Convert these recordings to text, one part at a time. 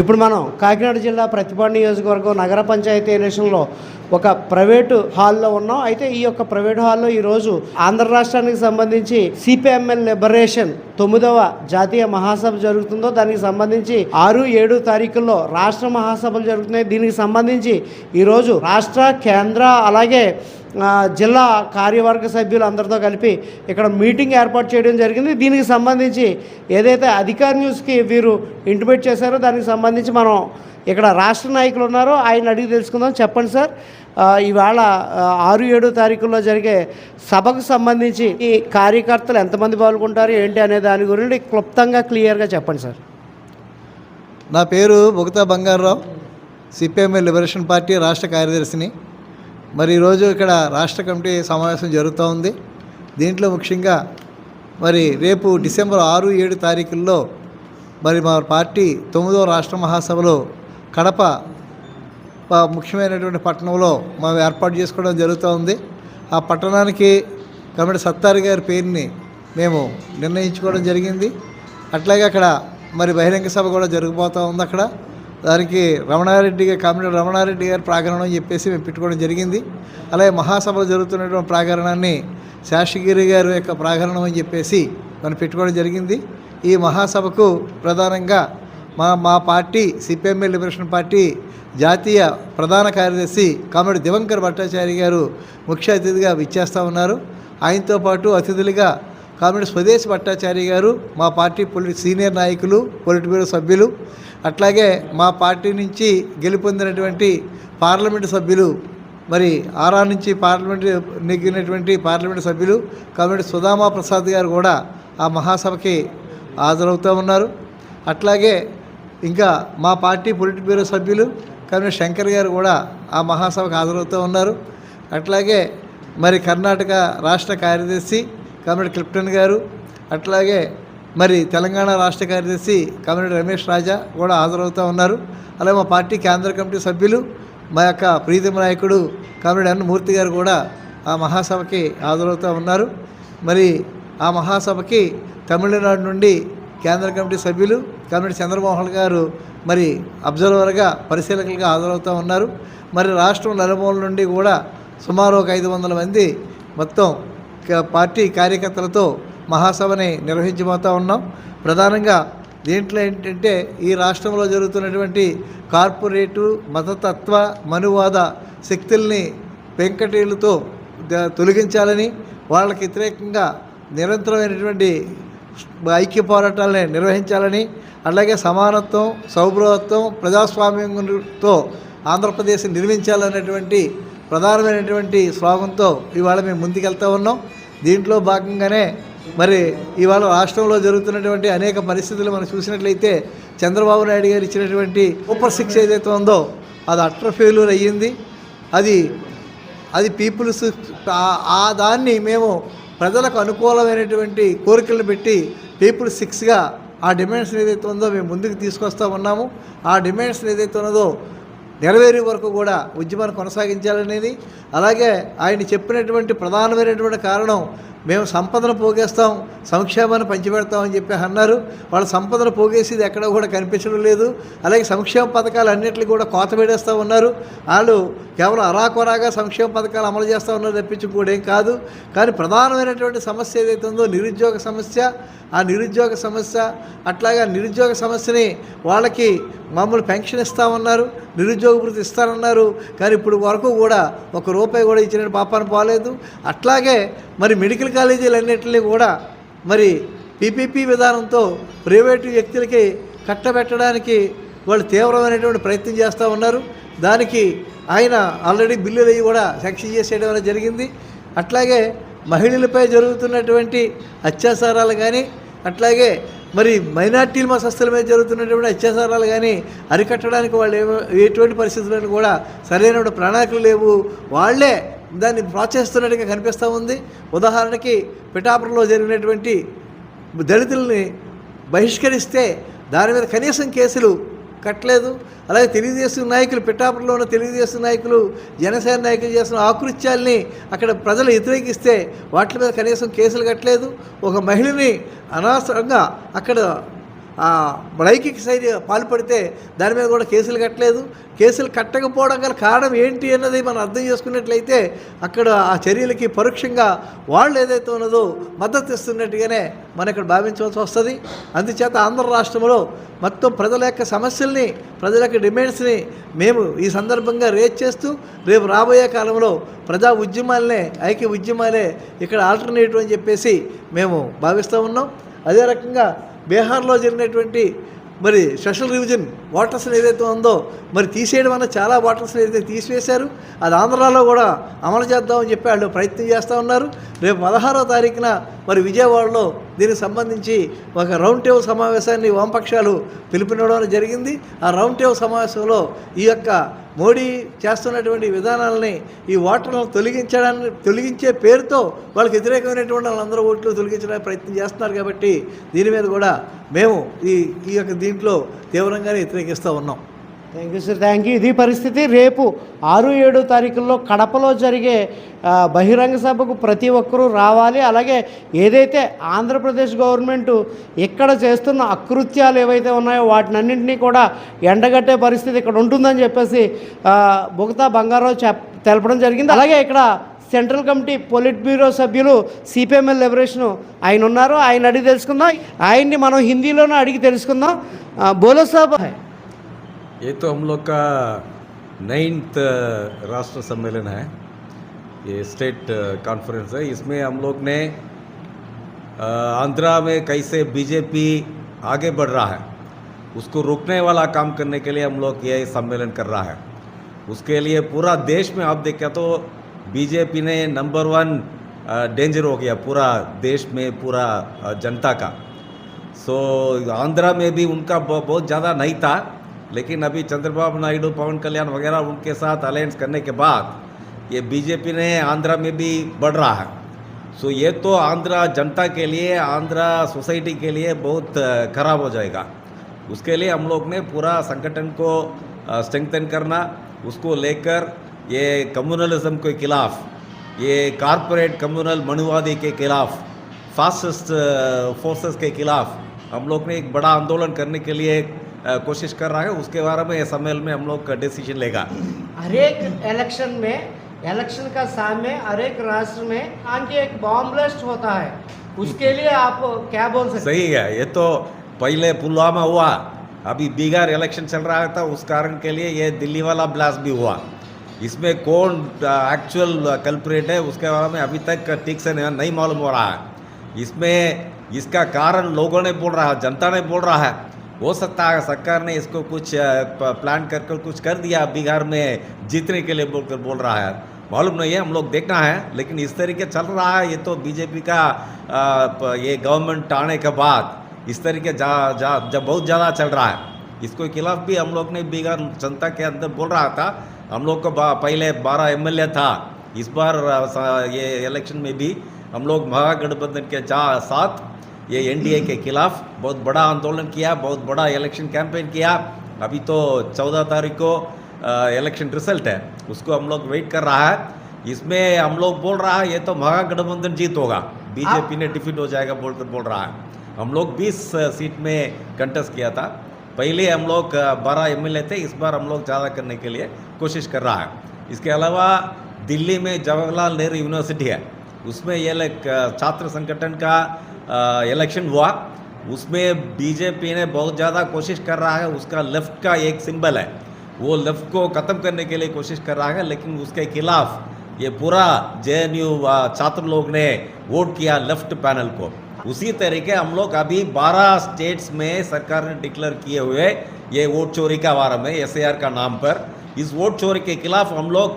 ఇప్పుడు మనం కాకినాడ జిల్లా ప్రతిపాడు నియోజకవర్గం నగర పంచాయతీ ఎలక్షన్లో ఒక ప్రైవేటు హాల్లో ఉన్నాం. అయితే ఈ యొక్క ప్రైవేట్ హాల్లో ఈరోజు ఆంధ్ర రాష్ట్రానికి సంబంధించి సిపిఎంఎల్ లిబరేషన్ తొమ్మిదవ జాతీయ మహాసభ జరుగుతుందో దానికి సంబంధించి ఆరు ఏడు తారీఖుల్లో రాష్ట్ర మహాసభలు జరుగుతున్నాయి. దీనికి సంబంధించి ఈరోజు రాష్ట్ర కేంద్ర అలాగే జిల్లా కార్యవర్గ సభ్యులు అందరితో కలిపి ఇక్కడ మీటింగ్ ఏర్పాటు చేయడం జరిగింది. దీనికి సంబంధించి ఏదైతే అధికార న్యూస్కి వీరు ఇంటిమేట్ చేశారో దానికి సంబంధించి మనం ఇక్కడ రాష్ట్ర నాయకులు ఉన్నారో ఆయన అడిగి తెలుసుకుందాం. చెప్పండి సార్. ఇవాళ ఆరు ఏడు తారీఖుల్లో జరిగే సభకు సంబంధించి ఈ కార్యకర్తలు ఎంతమంది పాల్గొంటారు ఏంటి అనే దాని గురించి క్లుప్తంగా క్లియర్గా చెప్పండి సార్. నా పేరు Bogatha Bangararao CPI ML liberation party రాష్ట్ర కార్యదర్శిని. మరి ఈరోజు ఇక్కడ రాష్ట్ర కమిటీ సమావేశం జరుగుతూ ఉంది. దీంట్లో ముఖ్యంగా మరి రేపు డిసెంబర్ ఆరు ఏడు తారీఖుల్లో మరి మా పార్టీ తొమ్మిదవ రాష్ట్ర మహాసభలో కడప ముఖ్యమైనటువంటి పట్టణంలో మనం ఏర్పాటు చేసుకోవడం జరుగుతూ ఉంది. ఆ పట్టణానికి కమిటీ సత్తారి గారి పేరుని మేము నిర్ణయించుకోవడం జరిగింది. అట్లాగే అక్కడ మరి బహిరంగ సభ కూడా జరిగిపోతూ ఉంది అక్కడ. దానికి రమణారెడ్డి గారి కామిడి రమణారెడ్డి గారి ప్రాగరణం అని చెప్పేసి మేము పెట్టుకోవడం జరిగింది. అలాగే మహాసభలు జరుగుతున్నటువంటి ప్రాగరణాన్ని శాషగిరి గారి యొక్క ప్రాగరణం అని చెప్పేసి మనం పెట్టుకోవడం జరిగింది. ఈ మహాసభకు ప్రధానంగా మా మా పార్టీ సిపిఎంఎల్ లిబరేషన్ పార్టీ జాతీయ ప్రధాన కార్యదర్శి కామెడి దివంకర్ భట్టాచారి గారు ముఖ్య అతిథిగా విచ్చేస్తూ ఉన్నారు. ఆయనతో పాటు అతిథులుగా కామెడి స్వదేశ్ భట్టాచారి గారు మా పార్టీ పొలి సీనియర్ నాయకులు పొలిట్ బ్యూరో సభ్యులు అట్లాగే మా పార్టీ నుంచి గెలుపొందినటువంటి పార్లమెంటు సభ్యులు మరి ఆరా నుంచి పార్లమెంటు నెగ్గినటువంటి పార్లమెంటు సభ్యులు కాబట్టి సుధామా ప్రసాద్ గారు కూడా ఆ మహాసభకి హాజరవుతూ ఉన్నారు. అట్లాగే ఇంకా మా పార్టీ పొలిట్ బ్యూరో సభ్యులు కానీ శంకర్ గారు కూడా ఆ మహాసభకు హాజరవుతూ ఉన్నారు. అట్లాగే మరి కర్ణాటక రాష్ట్ర కార్యదర్శి కామెడీ క్లిప్టన్ గారు అట్లాగే మరి తెలంగాణ రాష్ట్ర కార్యదర్శి కమ్యూనిటీ రమేష్ రాజా కూడా హాజరవుతూ ఉన్నారు. అలాగే మా పార్టీ కేంద్ర కమిటీ సభ్యులు మా యొక్క ప్రీతమ నాయకుడు కమ్యూనిటీ అన్న మూర్తి గారు కూడా ఆ మహాసభకి హాజరవుతూ ఉన్నారు. మరి ఆ మహాసభకి తమిళనాడు నుండి కేంద్ర కమిటీ సభ్యులు కమిటీ చంద్రమోహన్ గారు మరి అబ్జర్వర్గా పరిశీలకులుగా హాజరవుతూ ఉన్నారు. మరి రాష్ట్రం నలుమూల నుండి కూడా సుమారు ఒక ఐదు వందల మంది మొత్తం పార్టీ కార్యకర్తలతో మహాసభని నిర్వహించబోతూ ఉన్నాం. ప్రధానంగా దీంట్లో ఏంటంటే ఈ రాష్ట్రంలో జరుగుతున్నటువంటి కార్పొరేటు మతతత్వ మనువాద శక్తుల్ని వెంకటీలతో తొలగించాలని వాళ్ళకి వ్యతిరేకంగా నిరంతరమైనటువంటి ఐక్య పోరాటాలని నిర్వహించాలని అలాగే సమానత్వం సౌభ్రవత్వం ప్రజాస్వామ్యంతో ఆంధ్రప్రదేశ్ నిర్మించాలనేటువంటి ప్రధానమైనటువంటి స్లోగంతో ఇవాళ మేము ముందుకెళ్తా ఉన్నాం. దీంట్లో భాగంగానే మరి ఇవాళ రాష్ట్రంలో జరుగుతున్నటువంటి అనేక పరిస్థితులు మనం చూసినట్లయితే చంద్రబాబు నాయుడు గారు ఇచ్చినటువంటి సూపర్ సిక్స్ ఏదైతే ఉందో అది అట్టర్ ఫెయిల్యూర్ అయ్యింది. అది అది పీపుల్స్ ఆ- దాన్ని మేము ప్రజలకు అనుకూలమైనటువంటి కోరికలను పెట్టి పీపుల్ సిక్స్గా ఆ డిమాండ్స్ ఏదైతే ఉందో మేము ముందుకు తీసుకొస్తా ఉన్నాము. ఆ డిమాండ్స్ ఏదైతే ఉన్నదో నెరవేరే వరకు కూడా ఉద్యమాన్ని కొనసాగించాలనేది. అలాగే ఆయన చెప్పినటువంటి ప్రధానమైనటువంటి కారణం మేము సంపదను పోగేస్తాం సంక్షేమాన్ని పంచిపెడతామని చెప్పి అన్నారు. వాళ్ళ సంపదను పోగేసేది ఎక్కడ కూడా కనిపించడం లేదు. అలాగే సంక్షేమ పథకాలు అన్నింటినీ కూడా కోత పెడేస్తూ ఉన్నారు. వాళ్ళు కేవలం అరాకొరాగా సంక్షేమ పథకాలు అమలు చేస్తూ ఉన్నారు తప్పించి కూడా ఏం కాదు. కానీ ప్రధానమైనటువంటి సమస్య ఏదైతే ఉందో నిరుద్యోగ సమస్య. ఆ నిరుద్యోగ సమస్య అట్లాగే నిరుద్యోగ సమస్యని వాళ్ళకి మామూలు పెన్షన్ ఇస్తామన్నారు నిరుద్యోగ వృత్తి ఇస్తారన్నారు. కానీ ఇప్పుడు వరకు కూడా ఒక రూపాయి కూడా ఇచ్చిన పాపాన్ని పోలేదు. అట్లాగే మరి మెడికల్ కాలేజీలన్నింటినీ కూడా మరి పీపీపీ విధానంతో ప్రైవేటు వ్యక్తులకి కట్టబెట్టడానికి వాళ్ళు తీవ్రమైనటువంటి ప్రయత్నం చేస్తూ ఉన్నారు. దానికి ఆయన ఆల్రెడీ బిల్లులు అవి కూడా సెక్షన్ చేసేయడం అనేది జరిగింది. అట్లాగే మహిళలపై జరుగుతున్నటువంటి అత్యాచారాలు కానీ అట్లాగే మరి మైనార్టీల మసస్తుల మీద జరుగుతున్నటువంటి అత్యాచారాలు కానీ అరికట్టడానికి వాళ్ళు ఏమో ఎటువంటి పరిస్థితులను కూడా సరైన ప్రణాళికలు లేవు. వాళ్ళే దాన్ని ప్రోత్సహిస్తున్నట్టుగా కనిపిస్తూ ఉంది. ఉదాహరణకి పిఠాపురంలో జరిగినటువంటి దళితుల్ని బహిష్కరిస్తే దాని మీద కనీసం కేసులు కట్టలేదు. అలాగే తెలుగుదేశం నాయకులు పిఠాపురంలో ఉన్న తెలుగుదేశం నాయకులు జనసేన నాయకులు చేస్తున్న ఆకృత్యాల్ని అక్కడ ప్రజలు వ్యతిరేకిస్తే వాటి మీద కనీసం కేసులు కట్టలేదు. ఒక మహిళని అనవసరంగా అక్కడ ఆ లైంగిక శైలి పాల్పడితే దాని మీద కూడా కేసులు కట్టలేదు. కేసులు కట్టకపోవడం గల కారణం ఏంటి అన్నది మనం అర్థం చేసుకున్నట్లయితే అక్కడ ఆ చర్యలకి పరోక్షంగా వాళ్ళు ఏదైతే ఉన్నదో మద్దతు ఇస్తున్నట్టుగానే మనం ఇక్కడ భావించవలసి వస్తుంది. అందుచేత ఆంధ్ర రాష్ట్రంలో మొత్తం ప్రజల యొక్క సమస్యల్ని ప్రజల యొక్క డిమాండ్స్ని మేము ఈ సందర్భంగా రేజ్ చేస్తూ రేపు రాబోయే కాలంలో ప్రజా ఉద్యమాలనే ఐక్య ఉద్యమాలే ఇక్కడ ఆల్టర్నేటివ్ అని చెప్పేసి మేము భావిస్తూ ఉన్నాం. అదే రకంగా బీహార్లో జరిగినటువంటి మరి స్పెషల్ రివిజన్ వాటర్స్ని ఏదైతే ఉందో మరి తీసేయడం వల్ల చాలా వాటర్స్ని ఏదైతే తీసివేశారు అది ఆంధ్రాలో కూడా అమలు చేద్దామని చెప్పి వాళ్ళు ప్రయత్నం చేస్తూ ఉన్నారు. రేపు పదహారో తారీఖున మరి విజయవాడలో దీనికి సంబంధించి ఒక రౌండ్ టేబుల్ సమావేశాన్ని వామపక్షాలు పిలుపునివ్వడం జరిగింది. ఆ రౌండ్ టేబుల్ సమావేశంలో ఈ యొక్క మోడీ చేస్తున్నటువంటి విధానాలని ఈ ఓటర్లను తొలగించడానికి తొలగించే పేరుతో వాళ్ళకి వ్యతిరేకమైనటువంటి వాళ్ళందరూ ఓట్లు తొలగించడానికి ప్రయత్నం చేస్తున్నారు కాబట్టి దీని మీద కూడా మేము ఈ ఈ యొక్క దీంట్లో తీవ్రంగానే వ్యతిరేకిస్తూ ఉన్నాం. Thank you sir thank you ఇది పరిస్థితి రేపు ఆరు ఏడు తారీఖుల్లో కడపలో జరిగే బహిరంగ సభకు ప్రతి ఒక్కరూ రావాలి. అలాగే ఏదైతే ఆంధ్రప్రదేశ్ గవర్నమెంట్ ఇక్కడ చేస్తున్న అకృత్యాలు ఏవైతే ఉన్నాయో వాటినన్నింటినీ కూడా ఎండగట్టే పరిస్థితి ఇక్కడ ఉంటుందని చెప్పేసి బుగతా బంగారావు చెప్ తెలపడం జరిగింది. అలాగే ఇక్కడ సెంట్రల్ కమిటీ పొలిట్ బ్యూరో సభ్యులు సిపిఎంఎల్ లిబరేషన్ ఆయన ఉన్నారు. ఆయన అడిగి తెలుసుకుందాం. ఆయన్ని మనం హిందీలోనే అడిగి తెలుసుకుందాం. బోలో సాబ్ ये तो हम लोग का नाइन्थ राष्ट्र सम्मेलन है। ये स्टेट कॉन्फ्रेंस है। इसमें हम लोग ने आंध्रा में कैसे बीजेपी आगे बढ़ रहा है, उसको रोकने वाला काम करने के लिए हम लोग ये सम्मेलन कर रहा है। उसके लिए पूरा देश में आप देखें तो बीजेपी ने नंबर वन डेंजर हो गया पूरा देश में, पूरा जनता का। सो, आंध्रा में भी उनका बहुत ज़्यादा नहीं था। लेकिन अभी चंद्रबाबू नायडू, पवन कल्याण वगैरह उनके साथ अलायंस करने के बाद ये बीजेपी ने आंध्रा में भी बढ़ रहा है। सो ये तो आंध्रा जनता के लिए, आंध्रा सोसाइटी के लिए बहुत खराब हो जाएगा। उसके लिए हम लोग ने पूरा संगठन को स्ट्रेंथन करना, उसको लेकर ये कम्युनलिज्म के खिलाफ, ये कारपोरेट कम्युनल मनुवादी के खिलाफ फासिस्ट फोर्सेस के खिलाफ हम लोग ने एक बड़ा आंदोलन करने के लिए कोशिश कर रहा है उसके बारे में सम्मेलन में हम लोग का डिसीज़न लेगा। हर एक इलेक्शन में इलेक्शन का सामने हर एक राष्ट्र में आगे एक बॉम्ब ब्लास्ट होता है। उसके लिए आप क्या बोल सकते सही है ये तो पहले पुलवामा हुआ अभी बिहार इलेक्शन चल रहा था उस कारण के लिए ये दिल्ली वाला ब्लास्ट भी हुआ। इसमें कौन एक्चुअल कल्परेट है उसके बारे में अभी तक ठीक से नहीं नहीं मालूम हो रहा है। इसमें इसका कारण लोगों ने बोल रहा है जनता ने बोल रहा है। हो सकता है, सरकार ने इसको कुछ प्लान कर कर कुछ कर दिया बिहार में जीतने के लिए बोलकर बोल रहा है। मालूम नहीं है, हम लोग देखना है, लेकिन इस तरीके चल रहा है, ये तो बीजेपी का ये गवर्नमेंट आने के बाद इस तरीके जा जा, जब बहुत ज़्यादा चल रहा है। इसके खिलाफ भी हम लोग ने बिहार जनता के अंदर बोल रहा था, हम लोग को पहले बारह एम था, इस बार ये इलेक्शन में भी हम लोग महागठबंधन के साथ ये एनडीए के खिलाफ बहुत बड़ा आंदोलन किया बहुत बड़ा इलेक्शन कैंपेन किया। अभी तो चौदह तारीख को इलेक्शन रिज़ल्ट है। उसको हम लोग वेट कर रहा है। इसमें हम लोग बोल रहा है ये तो महागठबंधन जीत होगा। बीजेपी ने डिफीट हो जाएगा बोलकर बोल रहा है। हम लोग 20 सीट में कंटेस्ट किया था। पहले हम लोग बारह एम थे। इस बार हम लोग ज़्यादा करने के लिए कोशिश कर रहा है। इसके अलावा दिल्ली में जवाहरलाल नेहरू यूनिवर्सिटी है। उसमें ये छात्र संगठन का इलेक्शन हुआ। उसमें बीजेपी ने बहुत ज़्यादा कोशिश कर रहा है, उसका लेफ़्ट का एक सिंबल है। वो लेफ़्ट को ख़त्म करने के लिए कोशिश कर रहा है, लेकिन उसके खिलाफ ये पूरा जे छात्र लोग ने वोट किया लेफ़्ट पैनल को। उसी तरीके हम लोग अभी 12 स्टेट्स में सरकार ने डिक्लेयर किए हुए ये वोट चोरी का बारे में एस का नाम पर। इस वोट चोरी के खिलाफ हम लोग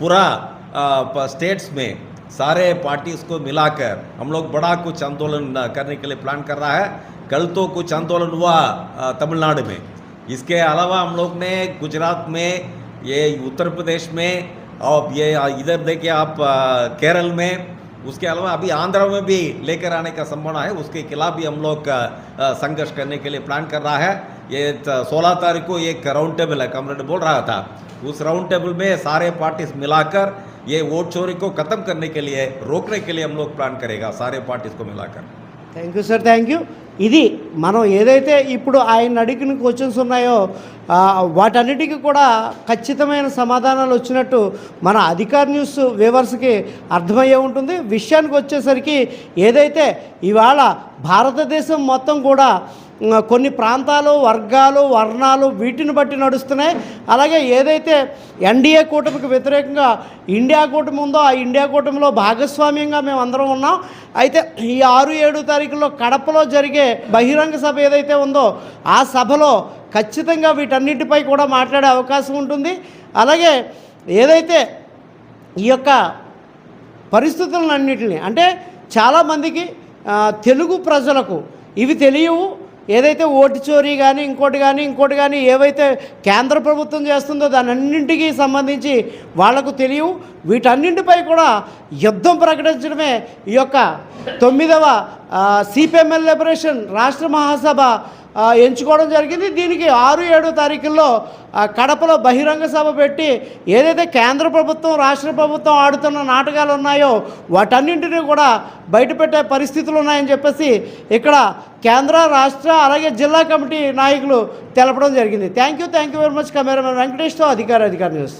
पूरा स्टेट्स में सारे पार्टीज़ को मिलाकर हम लोग बड़ा कुछ आंदोलन करने के लिए प्लान कर रहा है। कल तो कुछ आंदोलन हुआ तमिलनाडु में। इसके अलावा हम लोग ने गुजरात में, ये उत्तर प्रदेश में और ये इधर देखिए आप केरल में, उसके अलावा अभी आंध्र में भी लेकर आने का संभावना है। उसके खिलाफ भी हम लोग संघर्ष करने के लिए प्लान कर रहा है। ये सोलह तारीख को एक राउंड टेबल है, कमरेड बोल रहा था। उस राउंड टेबल में सारे पार्टीज़ मिलाकर ये वोट चोरी को खत्म करने के लिए रोकने के लिए हम लोग प्लान करेगा सारे पार्टीज को मिलाकर thank you sir thank you ఇది మనం ఏదైతే ఇప్పుడు ఆయన అడిగిన క్వశ్చన్స్ ఉన్నాయో ఆ, వాటన్నిటికీ కూడా ఖచ్చితమైన సమాధానాలు వచ్చినట్టు మన అధికార న్యూస్ వ్యూవర్స్కి అర్థమయ్యే ఉంటుంది విషయానికి వచ్చేసరికి ఏదైతే ఇవాళ భారతదేశం మొత్తం కూడా ఉమ్, కొన్ని ప్రాంతాలు వర్గాలు వర్ణాలు వీటిని బట్టి నడుస్తున్నాయి. అలాగే ఏదైతే ఎన్డీఏ కూటమికి వ్యతిరేకంగా ఇండియా కూటమి ఉందో ఆ ఇండియా కూటమిలో భాగస్వామ్యంగా మేము అందరం ఉన్నాం. అయితే ఈ ఆరు ఏడు తారీఖులో కడపలో జరిగే బహిరంగ సభ ఏదైతే ఉందో ఆ సభలో ఖచ్చితంగా వీటన్నిటిపై కూడా మాట్లాడే అవకాశం ఉంటుంది. అలాగే ఏదైతే ఈ యొక్క పరిస్థితులన్నింటినీ అంటే చాలామందికి తెలుగు ప్రజలకు ఇవి తెలియవు. ఏదైతే ఓటు చోరీ కానీ ఇంకోటి కానీ ఇంకోటి కానీ ఏవైతే కేంద్ర ప్రభుత్వం చేస్తుందో దాని అన్నింటికి సంబంధించి వాళ్ళకు తెలియవు. వీటన్నింటిపై కూడా యుద్ధం ప్రకటించడమే ఈ యొక్క తొమ్మిదవ సిపిఎంఎల్ లిబరేషన్ రాష్ట్ర మహాసభ ఎంచుకోవడం జరిగింది. దీనికి ఆరు ఏడు తారీఖుల్లో కడపలో బహిరంగ సభ పెట్టి ఏదైతే కేంద్ర ప్రభుత్వం రాష్ట్ర ప్రభుత్వం ఆడుతున్న నాటకాలు ఉన్నాయో వాటన్నింటినీ కూడా బయటపెట్టే పరిస్థితులు ఉన్నాయని చెప్పేసి ఇక్కడ కేంద్ర రాష్ట్ర అలాగే జిల్లా కమిటీ నాయకులు తెలపడం జరిగింది. Thank you thank you very much cameraman వెంకటేష్తో అధికార అధికార న్యూస్.